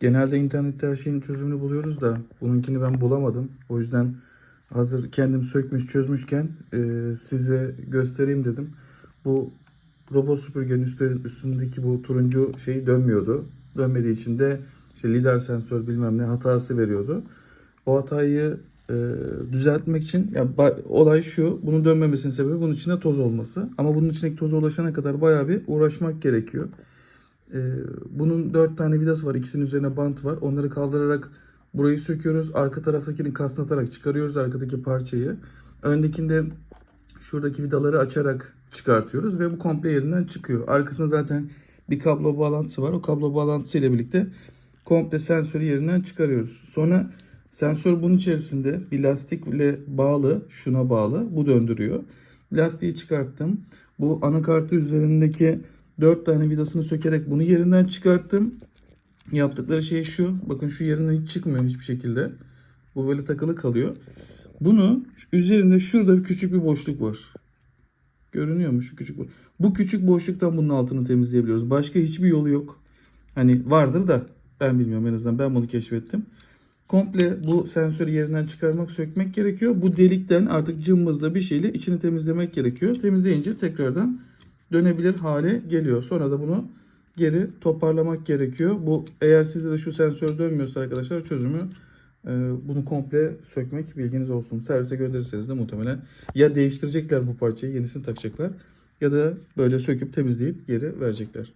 Genelde internette her şeyin çözümünü buluyoruz da bununkini ben bulamadım. O yüzden hazır kendim sökmüş çözmüşken e, size göstereyim dedim. Bu robot süpürgenin üstü- üstündeki bu turuncu şey dönmüyordu. Dönmediği için de işte lidar sensör bilmem ne hatası veriyordu. O hatayı e, düzeltmek için ya olay şu. Bunun dönmemesinin sebebi bunun içinde toz olması. Ama bunun içindeki toza ulaşana kadar bayağı bir uğraşmak gerekiyor. E, bunun dört tane vidası var. İkisinin üzerine bant var. Onları kaldırarak burayı söküyoruz. Arka taraftakini kasnatarak çıkarıyoruz arkadaki parçayı. Öndekinde şuradaki vidaları açarak çıkartıyoruz ve bu komple yerinden çıkıyor. Arkasında zaten bir kablo bağlantısı var. O kablo bağlantısı ile birlikte komple sensörü yerinden çıkarıyoruz. Sonra sensör bunun içerisinde bir lastikle bağlı, şuna bağlı. Bu döndürüyor. Lastiği çıkarttım. Bu anakartı üzerindeki 4 tane vidasını sökerek bunu yerinden çıkarttım. Yaptıkları şey şu. Bakın şu yerinden hiç çıkmıyor hiçbir şekilde. Bu böyle takılı kalıyor. Bunu üzerinde şurada küçük bir boşluk var. Görünüyor mu şu küçük bu? Bu küçük boşluktan bunun altını temizleyebiliyoruz. Başka hiçbir yolu yok. Hani vardır da ben bilmiyorum en azından ben bunu keşfettim. Komple bu sensörü yerinden çıkarmak, sökmek gerekiyor. Bu delikten artık cımbızla bir şeyle içini temizlemek gerekiyor. Temizleyince tekrardan dönebilir hale geliyor. Sonra da bunu geri toparlamak gerekiyor. Bu eğer sizde de şu sensör dönmüyorsa arkadaşlar çözümü e, bunu komple sökmek bilginiz olsun. Servise gönderirseniz de muhtemelen ya değiştirecekler bu parçayı yenisini takacaklar ya da böyle söküp temizleyip geri verecekler.